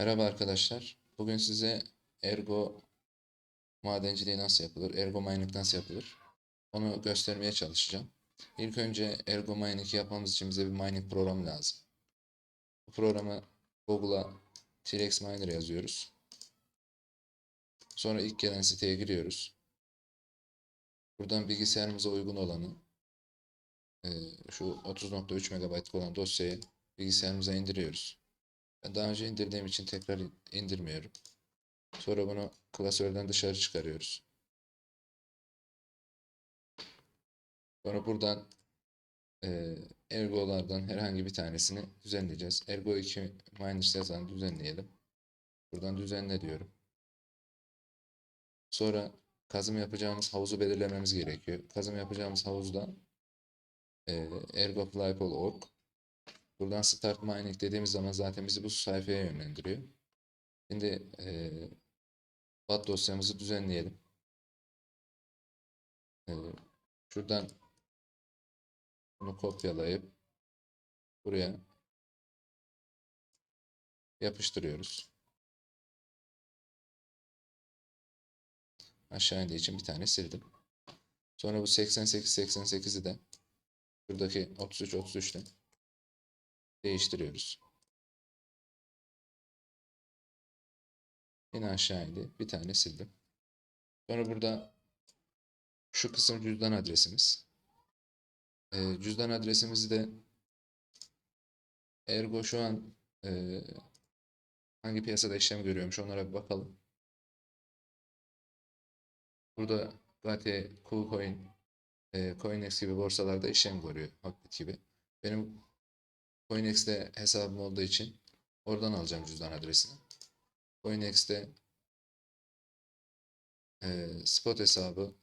Merhaba arkadaşlar. Bugün size ergo madenciliği nasıl yapılır, ergo mining nasıl yapılır onu göstermeye çalışacağım. İlk önce ergo mining yapmamız için bize bir mining programı lazım. Bu programı Google'a T-Rex Miner yazıyoruz. Sonra ilk gelen siteye giriyoruz. Buradan bilgisayarımıza uygun olanı eee, şu 30.3 MB olan dosyayı bilgisayarımıza indiriyoruz. Daha önce indirdiğim için tekrar in- indirmiyorum. Sonra bunu klasörden dışarı çıkarıyoruz. Sonra buradan eee ergolardan herhangi bir tanesini düzenleyeceğiz. Ergo 2 minus yazanı düzenleyelim. Buradan düzenle diyorum. Sonra kazım yapacağımız havuzu belirlememiz gerekiyor. Kazım yapacağımız havuzda eee ergofly.org Buradan Start Mining dediğimiz zaman zaten bizi bu sayfaya yönlendiriyor. Şimdi eee BAT dosyamızı düzenleyelim. Eee, şuradan bunu kopyalayıp buraya yapıştırıyoruz. Aşağı indiği için bir tane sildim. Sonra bu 88 88'i de buradaki 33 33'te değiştiriyoruz. Yine aşağı indi. Bir tane sildim. Sonra burada şu kısım cüzdan adresimiz. Ee, cüzdan adresimizi de Ergo şu an e, hangi piyasada işlem görüyormuş onlara bir bakalım. Burada Gate, KuCoin, e, Coinex gibi borsalarda işlem görüyor. Hakbit gibi. Benim Coinex'te hesabım olduğu için oradan alacağım cüzdan adresini. Coinex'te e, spot hesabı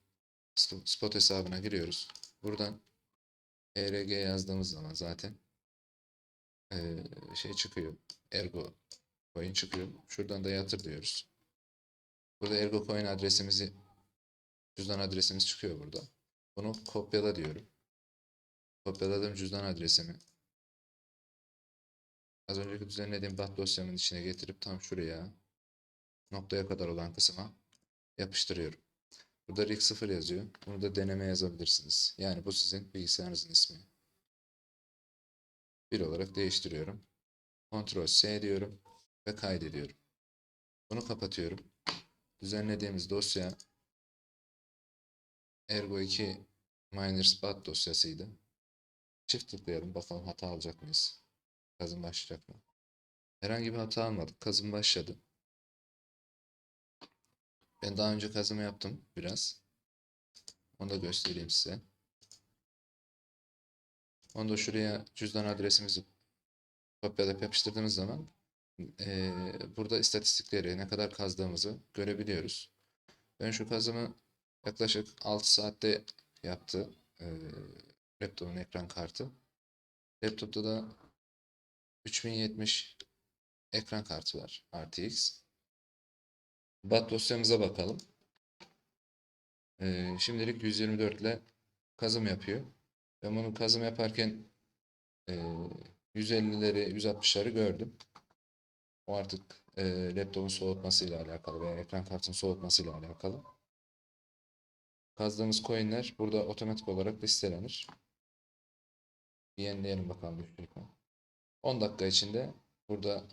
spot hesabına giriyoruz. Buradan ERG yazdığımız zaman zaten e, şey çıkıyor. Ergo coin çıkıyor. Şuradan da yatır diyoruz. Burada Ergo coin adresimizi cüzdan adresimiz çıkıyor burada. Bunu kopyala diyorum. Kopyaladım cüzdan adresimi. Az önceki düzenlediğim bat dosyamın içine getirip tam şuraya noktaya kadar olan kısma yapıştırıyorum. Burada rig 0 yazıyor. Bunu da deneme yazabilirsiniz. Yani bu sizin bilgisayarınızın ismi. Bir olarak değiştiriyorum. Ctrl S diyorum ve kaydediyorum. Bunu kapatıyorum. Düzenlediğimiz dosya Ergo 2 Miners bat dosyasıydı. Çift tıklayalım bakalım hata alacak mıyız? Kazım başlayacak mı? Herhangi bir hata almadık. Kazım başladı. Ben daha önce kazımı yaptım biraz. Onu da göstereyim size. Onu da şuraya cüzdan adresimizi kopyalayıp yapıştırdığımız zaman eee, burada istatistikleri ne kadar kazdığımızı görebiliyoruz. Ben şu kazımı yaklaşık 6 saatte yaptı eee laptopun ekran kartı. Laptopta da 3070 ekran kartı var RTX. BAT dosyamıza bakalım. Ee, şimdilik 124 ile kazım yapıyor. Ben bunu kazım yaparken e, 150'leri 160'ları gördüm. O artık e, laptopun soğutmasıyla alakalı veya ekran kartının soğutmasıyla alakalı. Kazdığımız coinler burada otomatik olarak listelenir. Bir yenileyelim bakalım düştük mü? 10 dakika içinde burada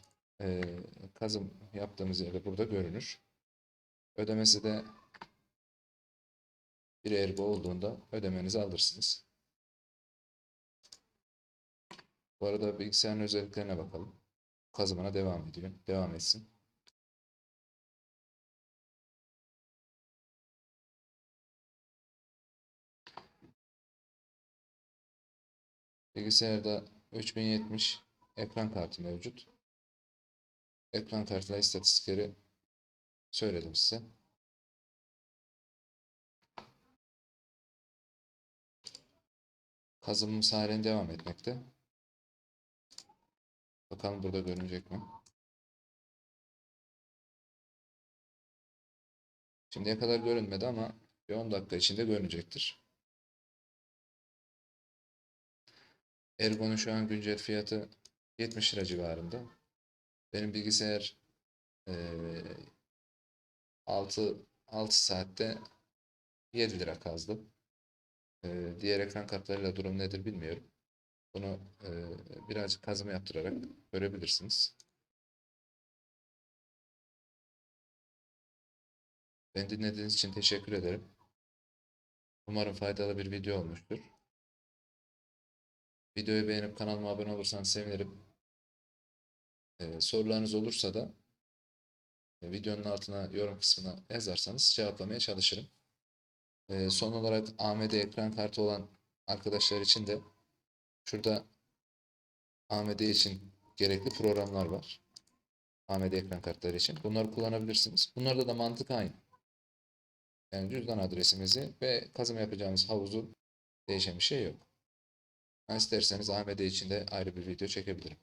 e, kazım yaptığımız yerde burada görünür. Ödemesi de bir ergo olduğunda ödemenizi alırsınız. Bu arada bilgisayarın özelliklerine bakalım. Kazımına devam ediyor. Devam etsin. Bilgisayarda 3070 ekran kartı mevcut. Ekran kartıyla istatistikleri söyledim size. Kazımımız halen devam etmekte. Bakalım burada görünecek mi? Şimdiye kadar görünmedi ama bir 10 dakika içinde görünecektir. Ergo'nun şu an güncel fiyatı 70 lira civarında. Benim bilgisayar Ee, 6 6 saatte 7 lira kazdı. Ee, diğer ekran kartlarıyla durum nedir bilmiyorum. Bunu e, birazcık kazıma yaptırarak görebilirsiniz. Beni dinlediğiniz için teşekkür ederim. Umarım faydalı bir video olmuştur. Videoyu beğenip kanalıma abone olursanız sevinirim. Ee, sorularınız olursa da e, videonun altına yorum kısmına yazarsanız cevaplamaya çalışırım. Ee, son olarak AMD ekran kartı olan arkadaşlar için de şurada AMD için gerekli programlar var. AMD ekran kartları için. Bunları kullanabilirsiniz. Bunlarda da mantık aynı. Yani cüzdan adresimizi ve kazım yapacağımız havuzu değişen bir şey yok. Ben isterseniz AMD için de ayrı bir video çekebilirim.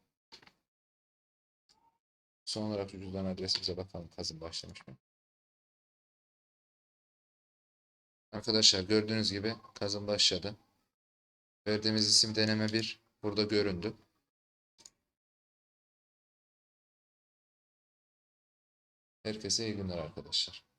Son olarak cüzdan adresimize bakalım kazım başlamış mı? Arkadaşlar gördüğünüz gibi kazım başladı. Verdiğimiz isim deneme 1 burada göründü. Herkese iyi günler arkadaşlar.